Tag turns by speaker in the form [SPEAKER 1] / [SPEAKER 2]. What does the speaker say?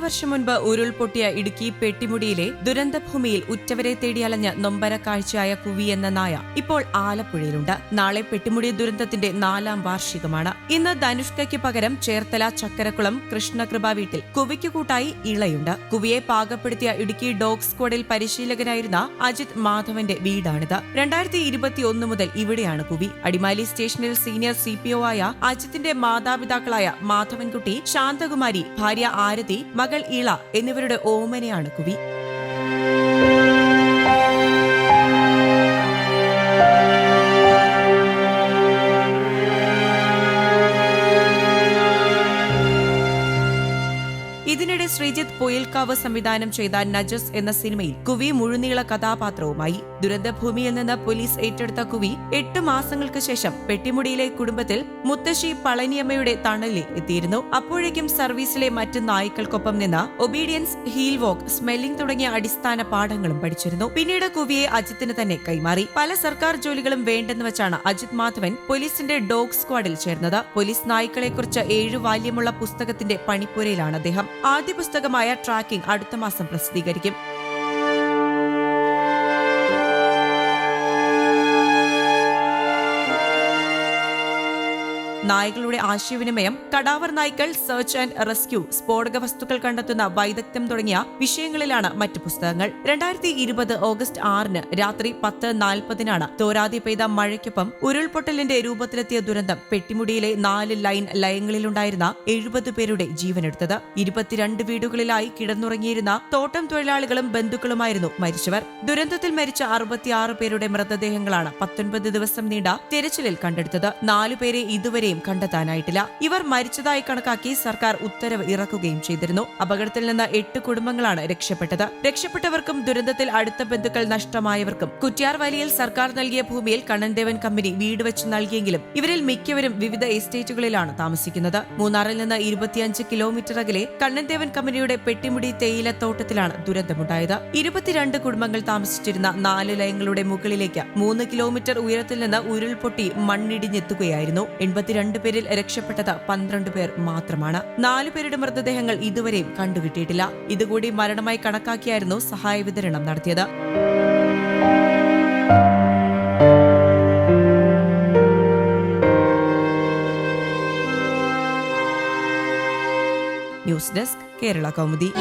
[SPEAKER 1] വർഷം മുൻപ് ഉരുൾപൊട്ടിയ ഇടുക്കി പെട്ടിമുടിയിലെ ദുരന്തഭൂമിയിൽ ഉറ്റവരെ തേടിയലഞ്ഞ നൊമ്പര കാഴ്ചയായ കുവി എന്ന നായ ഇപ്പോൾ ആലപ്പുഴയിലുണ്ട്. നാളെ പെട്ടിമുടി ദുരന്തത്തിന്റെ നാലാം വാർഷികമാണ്. ഇന്ന് ധനുഷ്കയ്ക്ക് പകരം ചേർത്തല ചക്കരക്കുളം കൃഷ്ണകൃപ വീട്ടിൽ കുവിക്ക് കൂട്ടായി ഇളയുണ്ട്. കുവിയെ പാകപ്പെടുത്തിയ ഇടുക്കി ഡോഗ് സ്ക്വാഡിൽ പരിശീലകനായിരുന്ന അജിത് മാധവന്റെ വീടാണിത്. രണ്ടായിരത്തി ഇരുപത്തിയൊന്ന് മുതൽ ഇവിടെയാണ് കുവി. അടിമാലി സ്റ്റേഷനിൽ സീനിയർ സി പി ഒ ആയ അജിത്തിന്റെ മാതാപിതാക്കളായ മാധവൻകുട്ടി ശാന്തകുമാരി ഭാര്യ ആരതി മകൾ ഇള എന്നിവരുടെ ഓമനയാണ് കുവി. ശ്രീജിത്ത് പൊയിൽക്കാവ് സംവിധാനം ചെയ്ത നജസ് എന്ന സിനിമയിൽ കുവി മുഴുനീള കഥാപാത്രവുമായി ദുരന്തഭൂമിയിൽ നിന്ന് പോലീസ് ഏറ്റെടുത്ത കുവി എട്ട് മാസങ്ങൾക്ക് ശേഷം പെട്ടിമുടിയിലെ കുടുംബത്തിൽ മുത്തശ്ശി പളനിയമ്മയുടെ തണലിൽ എത്തിയിരുന്നു. അപ്പോഴേക്കും സർവീസിലെ മറ്റ് നായ്ക്കൾക്കൊപ്പം നിന്ന് ഒബീഡിയൻസ് ഹീൽ വോക്ക് സ്മെല്ലിംഗ് തുടങ്ങിയ അടിസ്ഥാന പാഠങ്ങളും പഠിച്ചിരുന്നു. പിന്നീട് കുവിയെ അജിത്തിന് തന്നെ കൈമാറി. പല സർക്കാർ ജോലികളും വേണ്ടെന്ന് വെച്ചാണ് അജിത് മാധവൻ പോലീസിന്റെ ഡോഗ് സ്ക്വാഡിൽ ചേർന്നത്. പോലീസ് നായ്ക്കളെക്കുറിച്ച് ഏഴു വാല്യമുള്ള പുസ്തകത്തിന്റെ പണിപ്പുരയിലാണ് അദ്ദേഹം. ആദ്യ പുസ്തകമായ ട്രാക്കിംഗ് അടുത്ത മാസം പ്രസിദ്ധീകരിക്കും നായകളുടെ ആശയവിനിമയം കടാവർ നായ്ക്കൾ സെർച്ച് ആൻഡ് റെസ്ക്യൂ സ്ഫോടക വസ്തുക്കൾ കണ്ടെത്തുന്ന വൈദഗ്ധ്യം തുടങ്ങിയ വിഷയങ്ങളിലാണ് മറ്റു പുസ്തകങ്ങൾ. രണ്ടായിരത്തി ഇരുപത് ഓഗസ്റ്റ് ആറിന് രാത്രി പത്ത് നാൽപ്പതിനാണ് തോരാതി പെയ്ത മഴയ്ക്കൊപ്പം ഉരുൾപൊട്ടലിന്റെ രൂപത്തിലെത്തിയ ദുരന്തം പെട്ടിമുടിയിലെ നാല് ലൈൻ ലയങ്ങളിലുണ്ടായിരുന്ന എഴുപത് പേരുടെ ജീവനെടുത്തത്. ഇരുപത്തിരണ്ട് വീടുകളിലായി കിടന്നുറങ്ങിയിരുന്ന തോട്ടം തൊഴിലാളികളും ബന്ധുക്കളുമായിരുന്നു മരിച്ചവർ. ദുരന്തത്തിൽ മരിച്ച അറുപത്തിയാറ് പേരുടെ മൃതദേഹങ്ങളാണ് പത്തൊൻപത് ദിവസം നീണ്ട തിരച്ചിലിൽ കണ്ടെടുത്തത്. നാലുപേരെ ഇതുവരെയും കണ്ടെത്താനായിട്ടില്ല. ഇവർ മരിച്ചതായി കണക്കാക്കി സർക്കാർ ഉത്തരവ് ഇറക്കുകയും ചെയ്തിരുന്നു. അപകടത്തിൽ നിന്ന് എട്ട് കുടുംബങ്ങളാണ് രക്ഷപ്പെട്ടത്. രക്ഷപ്പെട്ടവർക്കും ദുരന്തത്തിൽ അടുത്ത ബന്ധുക്കൾ നഷ്ടമായവർക്കും കുറ്റ്യാർ വലിയിൽ സർക്കാർ നൽകിയ ഭൂമിയിൽ കണ്ണൻദേവൻ കമ്പനി വീട് വെച്ച് നൽകിയെങ്കിലും ഇവരിൽ മിക്കവരും വിവിധ എസ്റ്റേറ്റുകളിലാണ് താമസിക്കുന്നത്. മൂന്നാറിൽ നിന്ന് ഇരുപത്തിയഞ്ച് കിലോമീറ്റർ അകലെ കണ്ണൻദേവൻ കമ്പനിയുടെ പെട്ടിമുടി തേയിലത്തോട്ടത്തിലാണ് ദുരന്തമുണ്ടായത്. ഇരുപത്തിരണ്ട് കുടുംബങ്ങൾ താമസിച്ചിരുന്ന നാല് ലയങ്ങളുടെ മുകളിലേക്ക് മൂന്ന് കിലോമീറ്റർ ഉയരത്തിൽ നിന്ന് ഉരുൾപൊട്ടി മണ്ണിടിഞ്ഞെത്തുകയായിരുന്നു. എൺപത്തിരണ്ട് പേരിൽ രക്ഷപ്പെട്ടത് പന്ത്രണ്ട് പേർ മാത്രമാണ്. നാലു പേരുടെ മൃതദേഹങ്ങൾ ഇതുവരെയും കണ്ടുകിട്ടിയിട്ടില്ല. ഇതുകൂടി മരണമായി കണക്കാക്കിയായിരുന്നു സഹായ വിതരണം നടത്തിയത്. News desk Kerala Kaumudi.